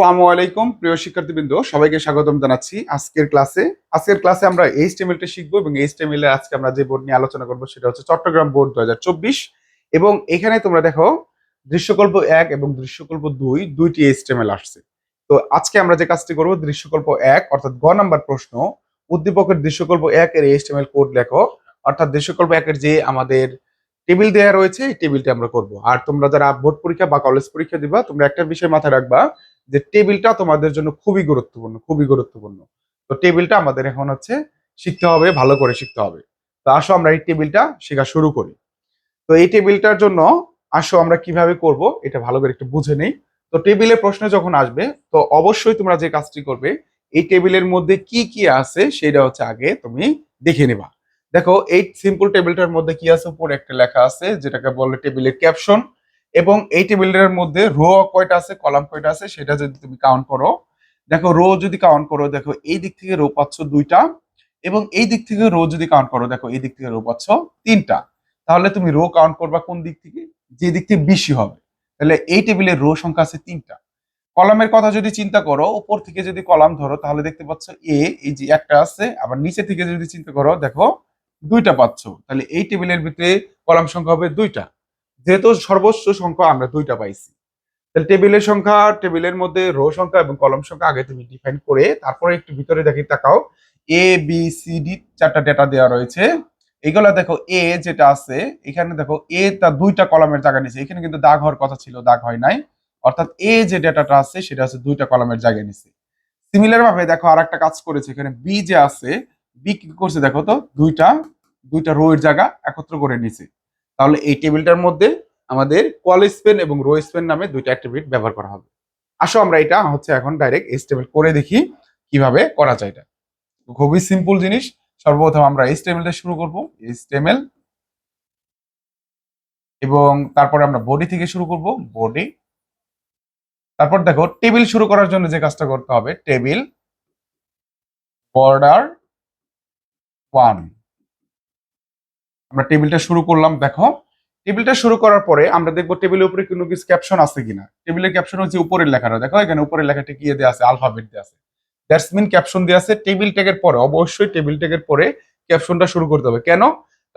আসসালামু আলাইকুম, প্রিয় শিক্ষার্থীবৃন্দ। সবাইকে স্বাগতম জানাচ্ছি আজকের ক্লাসে। আজকের ক্লাসে আমরা এইচটিএমএল টা শিখব এবং এইচটিএমএল এর আজকে আমরা যে বোর্ড নিয়ে আলোচনা করব সেটা হচ্ছে চট্টগ্রাম বোর্ড দু হাজার চব্বিশ। এবং এখানে তোমরা দেখো, দৃশ্যকল্প এক এবং দৃশ্যকল্প দুই, দুইটি এইচটিএমএল আসছে। তো আজকে আমরা যে কাজটি করব, দৃশ্যকল্প এক, অর্থাৎ গ নাম্বার প্রশ্ন, উদ্দীপকের দৃশ্যকল্প এক এর এইচটিএমএল কোড লেখো। অর্থাৎ দৃশ্যকল্প একের যে আমাদের টেবিল দেওয়া রয়েছে, এই টেবিলটা আমরা করব। আর তোমরা যারা বোর্ড পরীক্ষা বা কলেজ পরীক্ষা দিবা, তোমরা একটা বিষয় মাথায় রাখবা যে টেবিলটা তোমাদের জন্য খুবই গুরুত্বপূর্ণ খুবই গুরুত্বপূর্ণ। তো টেবিলটা আমাদের এখন হচ্ছে শিখতে হবে, ভালো করে শিখতে হবে। তো আসো আমরা এই টেবিলটা শেখা শুরু করি। তো এই টেবিলটার জন্য আসো আমরা কীভাবে করব, এটা ভালো করে একটু বুঝে নেই। তো টেবিলের প্রশ্ন যখন আসবে, তো অবশ্যই তোমরা যে কাজটি করবে, এই টেবিলের মধ্যে কি কি আছে সেটা হচ্ছে আগে তুমি দেখে নেবা। দেখো, এই সিম্পল টেবিলটার মধ্যে কি আছে? উপরে একটা লেখা আছে, যেটাকে বলে টেবিলের ক্যাপশন এবং এই টেবিলের মধ্যে রো কয়টা আছে কলাম কয়টা আছে, সেটা যদি তুমি কাউন্ট করো, দেখো রো যদি কাউন্ট করো, দেখো এই দিক থেকে রো পাচ্ছ দুইটা এবং এই দিক থেকে রো যদি কাউন্ট করো, দেখো এই দিক থেকে রো পাচ্ছ তিনটা। তাহলে তুমি রো কাউন্ট করবা কোন দিক থেকে? যে দিক থেকে বেশি হবে। তাহলে এই টেবিলের রো সংখ্যা আছে তিনটা। কলামের কথা যদি চিন্তা করো, উপর থেকে যদি কলাম ধরো, তাহলে দেখতে পাচ্ছ এ এই যে একটা আছে, আবার নিচে থেকে যদি চিন্তা করো, দেখো দুইটা পাচ্ছ। তাহলে এই টেবিলের ভিতরে কলাম সংখ্যা হবে দুইটা। যেহেতু সর্বোচ্চ সংখ্যা আমরা দুইটা পাইছি। তাহলে টেবিলের সংখ্যা, টেবিলের মধ্যে রো সংখ্যা এবং কলম সংখ্যা আগে তুমি ডিফাইন করে তারপরে একটু ভিতরে দেখি তাকাও। এ বি সি ডি চারটা ডেটা দেওয়া রয়েছে। এগুলা দেখো এ যেটা আছে, এখানে দেখো এ তার দুইটা কলমের জায়গা নিছে। এখানে কিন্তু দাগ হওয়ার কথা ছিল, দাগ হয় নাই। অর্থাৎ এ যে ডেটাটা আছে, সেটা হচ্ছে দুইটা কলমের জায়গায় নিছে। সিমিলার ভাবে দেখো আর একটা কাজ করেছে, এখানে বি যে আছে বি কি করছে দেখো তো? দুইটা দুইটা রো এর জায়গা একত্র করে নিছে। তাহলে এই টেবিলটার মধ্যে আমাদের কোয়াল স্পেন এবং রো স্পেন নামে দুইটা অ্যাট্রিবিউট ব্যবহার করা হবে। আসো আমরা এটা হচ্ছে এখন ডাইরেক্ট এস্টেবল করে দেখি কীভাবে করা যায় এটা। খুবই সিম্পল জিনিস। সর্বপ্রথম আমরা এস্টেমেলটা শুরু করব। এস্টেমেল এবং তারপরে আমরা বডি থেকে শুরু করব। বডি তারপর দেখো টেবিল শুরু করার জন্য যে কাজটা করতে হবে টেবিল বর্ডার ওয়ান আমরা টেবিলটা শুরু করলাম, দেখো। টেবিলটা শুরু করার পরে আমরা দেখব টেবিলের উপরে কোনো কিছু ক্যাপশন আছে কিনা। টেবিলের ক্যাপশন হচ্ছে উপরের লেখাটা। দেখো, এখানে উপরের লেখাটা কি দেওয়া আছে? আলফাবেট দেওয়া আছে। দ্যাটস মিন ক্যাপশন দেওয়া আছে। টেবিল ট্যাগের পরে, অবশ্যই টেবিল ট্যাগের পরে ক্যাপশনটা শুরু করতে হবে। কেন?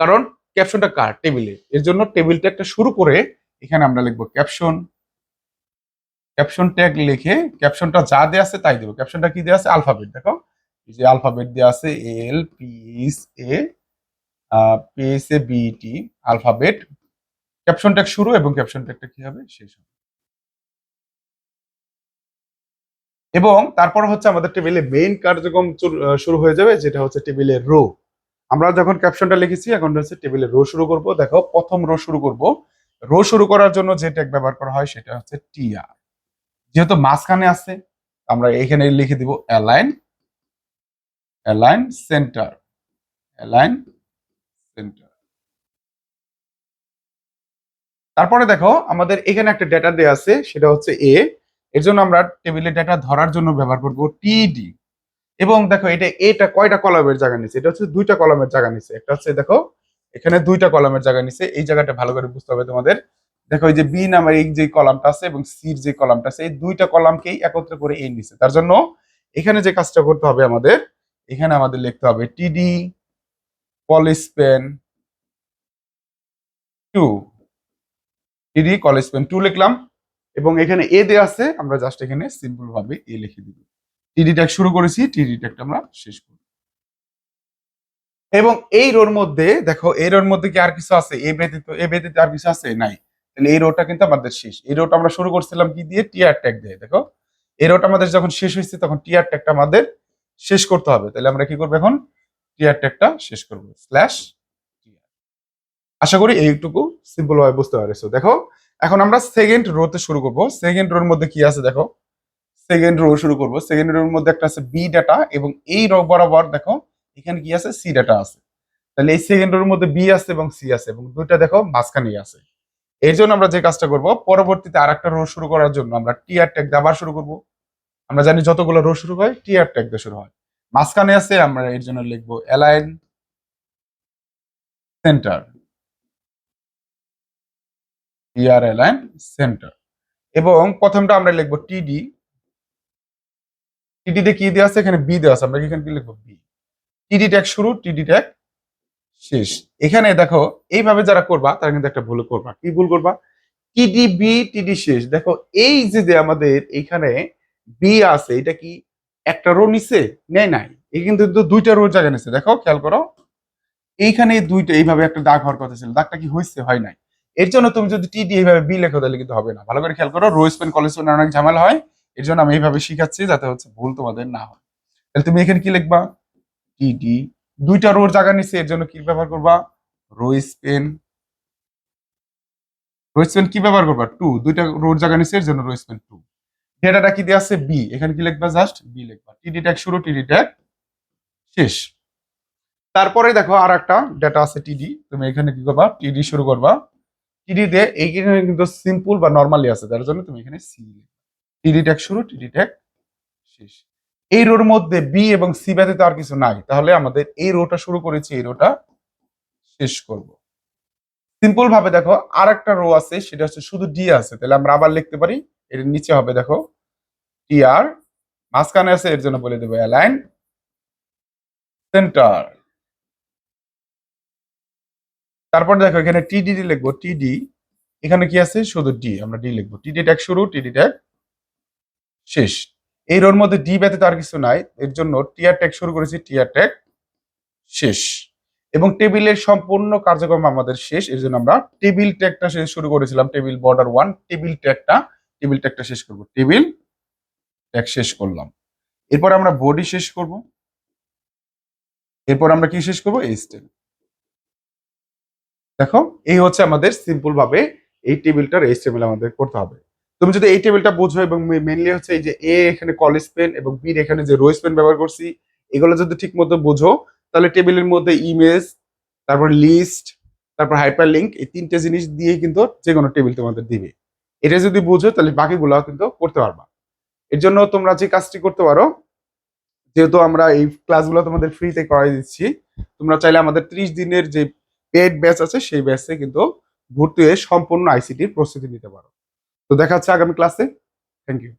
কারণ ক্যাপশনটা কার? টেবিলে এর। জন্য টেবিল ট্যাগটা শুরু করে এখানে আমরা লিখব ক্যাপশন ক্যাপশন ট্যাগ লিখে ক্যাপশনটা যা দেওয়া আছে তাই দেবো। ক্যাপশনটা কি দেওয়া আছে? আলফাবেট দেখো যে আলফাবেট দেওয়া আছে এল পিস এ পিএসএ বিটি আলফাবেট ক্যাপশন ট্যাগ শুরু এবং ক্যাপশন ট্যাগটা কি হবে? শেষ হবে। এবং তারপর হচ্ছে আমাদের টেবিলে মেইন কার্যক্রম শুরু হয়ে যাবে, যেটা হচ্ছে টেবিলের রো আমরা যখন ক্যাপশনটা লিখেছি, এখন হচ্ছে টেবিলের রো শুরু করব। দেখো, প্রথম রো শুরু করব। রো শুরু করার জন্য যে ট্যাগ ব্যবহার করা হয়, সেটা হচ্ছে টিআর যেহেতু মাঝখানে আছে, আমরা এখানে লিখে দিব align align center align center তারপরে দেখো, আমাদের এখানে একটা ডেটা দেওয়া আছে, সেটা হচ্ছে এ এর জন্য আমরা টেবিলে ডেটা ধরার জন্য ব্যবহার করব টিডি এবং দেখো, এটা এটা কয়টা কলামের জায়গা নিচ্ছে এটা হচ্ছে দুইটা কলামের জায়গা নিচ্ছে একটা হচ্ছে দেখো, এখানে দুইটা কলামের জায়গা নিচ্ছে এই জায়গাটা ভালো করে বুঝতে হবে তোমাদের। দেখো, এই যে বি নামের এই যে কলামটা আছে এবং সির যে কলামটা আছে, এই দুইটা কলামকেই একত্র করে এ নিচ্ছে তার জন্য এখানে যে কাজটা করতে হবে আমাদের, এখানে আমাদের লিখতে হবে TD colspan two. TD colspan two লিখলাম। এবং এখানে এ দেওয়া আছে, আমরা জাস্ট এখানে সিম্পল ভাবে এ লিখে দিব। টিডি ট্যাগ শুরু করেছি টিডি ট্যাগটা আমরা শেষ করব। এবং এই রোর মধ্যে, দেখো, এই রোর মধ্যে কি আর কিছু আছে? এ ব্যতীত এ ব্যতীত আর কিছু আছে? নাই। তাহলে এই রোটা কিন্তু আমাদের শেষ। এই রোটা আমরা শুরু করছিলাম কি দিয়ে? টিআর ট্যাগ দিয়ে, দেখো। এই রোটা আমাদের যখন শেষ হয়েছে, তখন টিআর ট্যাগটা আমাদের শেষ করতে হবে। তাহলে আমরা কি করব এখন? টিআর ট্যাগটা শেষ করব স্ল্যাশ আশা করি এইটুকু সিম্পল ভাবে বুঝতে পারছ। দেখো, এখন আমরা সেকেন্ড রোতে শুরু করব। সেকেন্ড রোর মধ্যে কি আছে দেখো? সেকেন্ড রো শুরু করব। সেকেন্ড রোর মধ্যে একটা আছে বি ডাটা এবং এই রো বরাবর দেখো, এখানে কি আছে? সি ডাটা আছে। তাহলে এই সেকেন্ড রোর মধ্যে বি আছে এবং সি আছে এবং দুইটা দেখো মাঝখানেই আছে। এর জন্য আমরা যে কাজটা করব, পরবর্তীতে আরেকটা রো শুরু করার জন্য আমরা টিআর ট্যাগ দিয়ে আবার শুরু করব। আমরা জানি যতগুলো রো শুরু হয় টিআর ট্যাগ দিয়ে শুরু হয়। মাঝখানে আছে, আমরা এর জন্য লিখব align center TR align center এবং প্রথমটা আমরা লিখব টিডি টিডিতে কি দেওয়া আছে? এখানে বি দেওয়া আছে। আমরা এখানে কি লিখব? বি টিডি ট্যাগ শুরু টিডি ট্যাগ শেষ। এখানে দেখো, এইভাবে যারা করবা, তারা কিন্তু একটা ভুল করবা। কি ভুল করবা? টিডি বি টিডি শেষ। দেখো, এই যে যে আমাদের এখানে বি আছে, এটা কি একটা রো নিছে? নেই নাই। এই কিন্তু দুইটা রো জায়গা নিছে। দেখো, খেয়াল করো। এইখানে দুইটা, এইভাবে একটা দাগ হওয়ার কথা ছিল। দাগটা কি হয়েছে হয় নাই। এর জন্য তুমি যদি টি টিডি এইভাবে বি লেখো, তাহলে কিন্তু হবে না। ভালো করে খেয়াল করো রো স্পেন কলেজ স্পেন অনেক ঝামেলা হয়। এর জন্য আমি এইভাবে শিখাচ্ছি যাতে হচ্ছে ভুল তোমাদের না হয়। তাহলে তুমি এখানে কি লিখবা? টিডি দুইটা রোর জায়গা নিচ্ছে এর জন্য কি ব্যবহার করবা? রো স্পেন রো স্পেন কি ব্যবহার করবা? টু দুইটা রোর জায়গা নিচ্ছে এর জন্য রো স্পেন টু ডেটাটা কি দেওয়া আছে? বি এখানে কি লিখবা? জাস্ট বি লিখবা। টিডি ট্যাগ শুরু টিডি ট্যাগ শেষ। তারপরে দেখো আর একটা ডেটা আছে টিডি তুমি এখানে কি করবা? টিডি শুরু করবা। টিডি দিয়ে এইখানে কিন্তু সিম্পল বা নর্মালি আছে। তার জন্য তুমি এখানে সি টিডি ট্যাগ শুরু টিডি ট্যাগ শেষ। এই রোর মধ্যে বি এবং সি ব্যতীত আর কিছু নাই। তাহলে আমাদের এই রোটা শুরু করেছি, এই রোটা শেষ করব। সিম্পল ভাবে দেখো আর একটা রো আছে, সেটা হচ্ছে শুধু ডি আছে। তাহলে আমরা আবার লিখতে পারি, এর নিচে হবে, দেখো টি আর মাঝখানে আছে, এর জন্য বলে দেবো অ্যালাইন সেন্টার তারপর দেখো, এখানে টিডি লিখব টিডি এখানে কি আছে? শুধু ডি আমরা ডি লিখব। টিডি ট্যাগ শুরু টিডি ট্যাগ শেষ। এই রোর মধ্যে ডি ব্যতীত আর কিছু নাই, এর জন্য টিয়ার ট্যাগ শুরু করেছি টিয়ার ট্যাগ শেষ। এবং টেবিলের সম্পূর্ণ কার্যক্রম আমাদের শেষ, এর জন্য আমরা টেবিল ট্যাগটা শুরু করেছিলাম টেবিল বর্ডার ওয়ান টেবিল ট্যাগটা টেবিল ট্যাগটা শেষ করব। টেবিল ট্যাগ শেষ করলাম। এরপর আমরা বডি শেষ করব। এরপর আমরা কি শেষ করব? এই দেখো, এই হচ্ছে আমাদের সিম্পল ভাবে এই টেবিলটার এইচটিএমএল আমাদের করতে হবে। তুমি যদি এই টেবিলটা বুঝো এবং মেনলি হচ্ছে এই যে এ এখানে কলেজ পেন এবং বি এখানে যে রোজ পেন ব্যবহার করছি, এগুলো যদি ঠিক মতো বুঝো, তাহলে টেবিলের মধ্যে ইমেজ তারপর লিস্ট তারপর হাইপার লিঙ্ক এই তিনটে জিনিস দিয়ে কিন্তু যে কোনো টেবিল তোমাদের দিবে। এটা যদি বুঝো, তাহলে বাকিগুলো কিন্তু করতে পারবা। এর জন্য তোমরা যে কাজটি করতে পারো, যেহেতু আমরা এই ক্লাসগুলো তোমাদের ফ্রিতে করাই দিচ্ছি, তোমরা চাইলে আমাদের ত্রিশ দিনের যে পেড ব্যাচ আছে, সেই ব্যাচে কিন্তু ভর্তি হয়ে সম্পূর্ণ আইসিটির প্রস্তুতি নিতে পারো। তো দেখা হচ্ছে আগামী ক্লাসে থ্যাংক ইউ